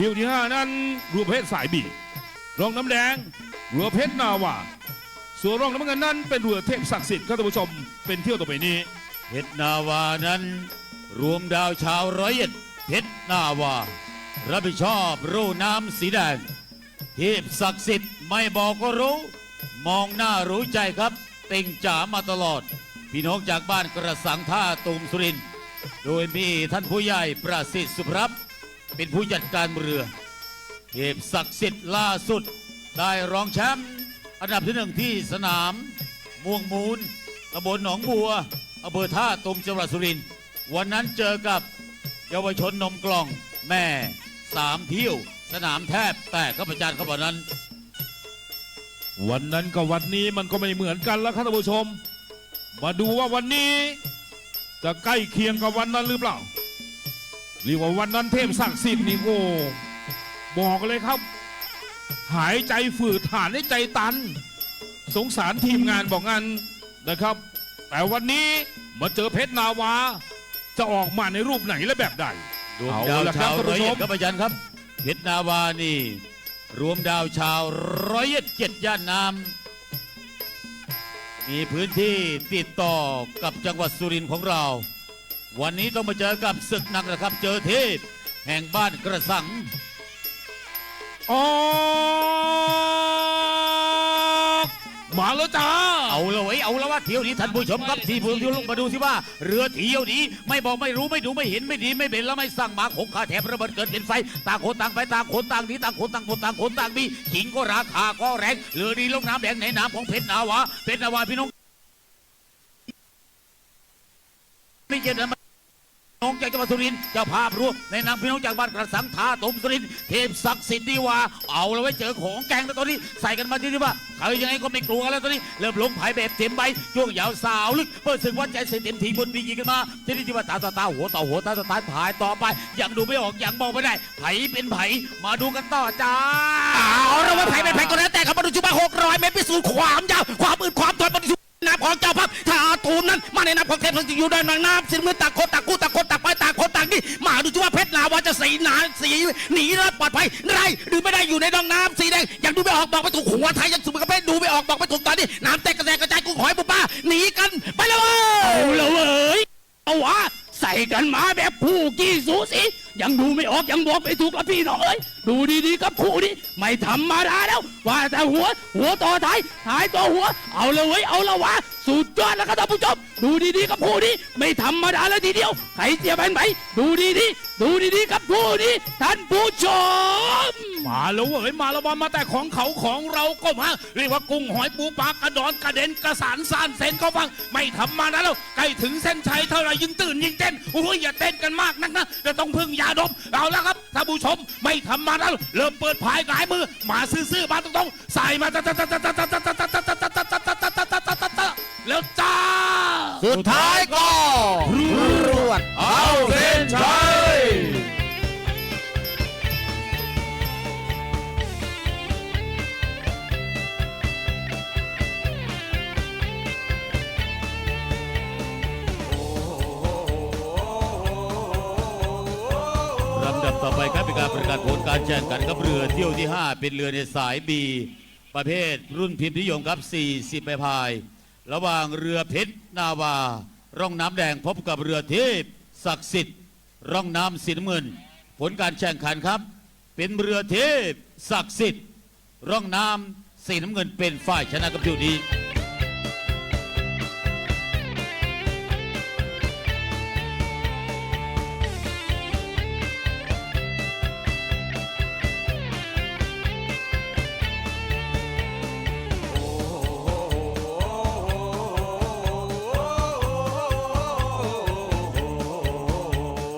เที่ยวที่ห้านั้นรือเพชรสายบีรองน้ำแดงเรือเพชรนาวาส่วนรองน้ำเงินนั้นเป็นเรือเทพศักดิ์สิทธิ์ครับท่านผู้ชมเป็นเที่ยวต่อไปนี้ เพชรนาวานั้น รวมดาวชาวร้อยเอ็ดเพชรนาวา รับผิดชอบรูน้ำสีแดงเทพศักดิ์สิทธิ์ไม่บอกก็รู้ มองหน้ารู้ใจครับ เต็งจ๋ามาตลอด พี่น้องจากบ้านกระสังท่าตูมสุริน โดยมีท่านผู้ใหญ่ประสิทธิ์สุภรับ เป็นผู้จัดการเรือเทพศักดิ์สิทธิ์ล่าสุด ได้รองแชมป์อันดับที่หนึ่งที่สนามม่วงมูลตำบลหนองบัวอำเภอท่าตุมจังหวัดสุรินทร์วันนั้นเจอกับเยาวชนนมกล่องแม่สามเที่ยว สนามแทบแตกข้าพเจ้าขบอกนั้น วันนั้นกับวันนี้มันก็ไม่เหมือนกันแล้วครับท่านผู้ชม มาดูว่าวันนี้ จะใกล้เคียงกับวันนั้นหรือเปล่า เรียกว่าวันนั้นเทพศักดิ์สิทธิ์นี่โอ้บอกเลยครับ หายใจฝืดฐานให้ใจตัน สงสารทีมงานบอกงันนะครับ แต่วันนี้มาเจอเพชรนาวา จะออกมาในรูปไหนและแบบใดรวมดาวชาวท่านร้อยผู้ชเอ็มดครับอาจารย์ครับเพชรนาวานี่ รวมดาวชาวร้อยเอ็ดเจ็ดย่านน้ำมีพื้นที่ติดต่อกับจังหวัดสุรินทร์ของเรา วันนี้ต้องมาเจอกับศึกหนักนะครับ เจอเทพ แห่งบ้านกระสังออกมาแล้วจ้า เอาละไว้ยเอาละว่าเที่ยวนี้ท่านผู้ชมครับที่ผมที่ลงมาดูสิว่า เรือเที่ยวนี้ไม่บอกไม่รู้ไม่ดูไม่เห็นไม่ดีไม่เป็นแล้วไม่สั่งหมาขงคาแถบระเบิดเกิดเป็นไฟต่างคนต่างไปต่างคนต่างหนี้ต่างคนต่างคนต่างคนต่างมีขิงก็ราคาก็แรงเรือดีลงน้ำแดงในน้ำของเพชรนาวาเพชรนาวาพี่น้องไม่เจอนะ น้องจากจังหวัดสุรินทร์เจ้าภาพรวมในนามพี่น้องจากบ้านกระสังทาตมสุรินทร์เทพศักดิ์สิทธิ์ดีว่า เอาแล้วไว้เจอของแกงแล้วตอนนี้ใส่กันมาที่ที่ว่าใครยังไงก็ไม่กลัวแล้วตอนนี้เริ่มลงไผ่แบบเต็มใบช่วงยาวสาวลึกเปิดศึกวัดใจเสร็จเต็มทีบนปียิงกันมาที่นี่ที่ว่าตาต่อตาหัวต่อหัวตาต่อตาผายต่อไปยังดูไม่ออกยังมองไม่ได้ไผ่เป็นไผ่มาดูกันต่อจ้าเอาละว่าไผ่เป็นไผ่ก็แล้วแต่ครับมาดูจุบะ600เมตรพิสูจน์ความยาวความอึดความทนมาดูน้ำของเจ้าภาพถ้าตูมนั้นมาในน้ำของเทพสังจิอยู่ด้านน้ำสิมือตาคน จะสีหนาสีหนีรอดปลอดภัยไรหรือไม่ได้อยู่ในดองน้ำสีแดงยังดูไม่ออกบอกไม่ถูกหัวไทยยังสุดกระเพชรดูไม่ออกบอกไม่ถูกตอนนี้น้ำแตกกระแตกกระจายกุ้งหอยปูปลาหนีกันไปแล้วเว้ยเอาละเว้ยเอาวะใส่กันมาแบบคู่กี้สูสียังดูไม่ออกยังบอกไม่ถูกละพี่น้องเอ้ยดูดีๆกับคู่นี้ไม่ธรรมดาแล้วว่าแต่หัว หัวต่อท้ายท้ายต่อหัว เอาเลยเว้ยเอาละวะสุดยอดแล้วครับท่านผู้ชมดูดีๆกับคู่นี้ไม่ธรรมดาเลยทีเดียวใครเสียเป็นไหนดูดีๆดูดีๆกับคู่นี้ท่านผู้ชมมาแล้วเว้ยมาแล้วว่ามาแต่ของเขาของเราก็มาเรียกว่ากุ้งหอยปูปลากระดอนกระเด็นกระสานสานเซนเขาฟังไม่ทำมาแล้วใกล้ถึงเส้นชัยเท่าไหรยิ่งตื่นยิ่งเต้นโอ้ยอย่าเต้นกันมากนักนะจะต้องพึ่งยาดมเอาล้วครับท่านผู้ชมไม่ทำมาแล้วเริ่มเปิดผายหงายมือมาซื่อๆมาตรงๆใส่มาแล้วจ้า สุดท้ายก็รวดเอาเส้นชัย ครับผลการแข่งขันกับเรือเที่ยวที่ 5 เป็นเรือในสายบีประเภทรุ่นพิมพ์นิยมครับ 40ใบพาย ระหว่างเรือเพชรนาวา ร่องน้ำแดงพบกับเรือเทพศักดิ์สิทธิ์ ร่องน้ำสีน้ำเงิน ผลการแข่งขันครับ เป็นเรือเทพศักดิ์สิทธิ์ ร่องน้ำสีน้ำเงินเป็นฝ่ายชนะกับอยู่นี้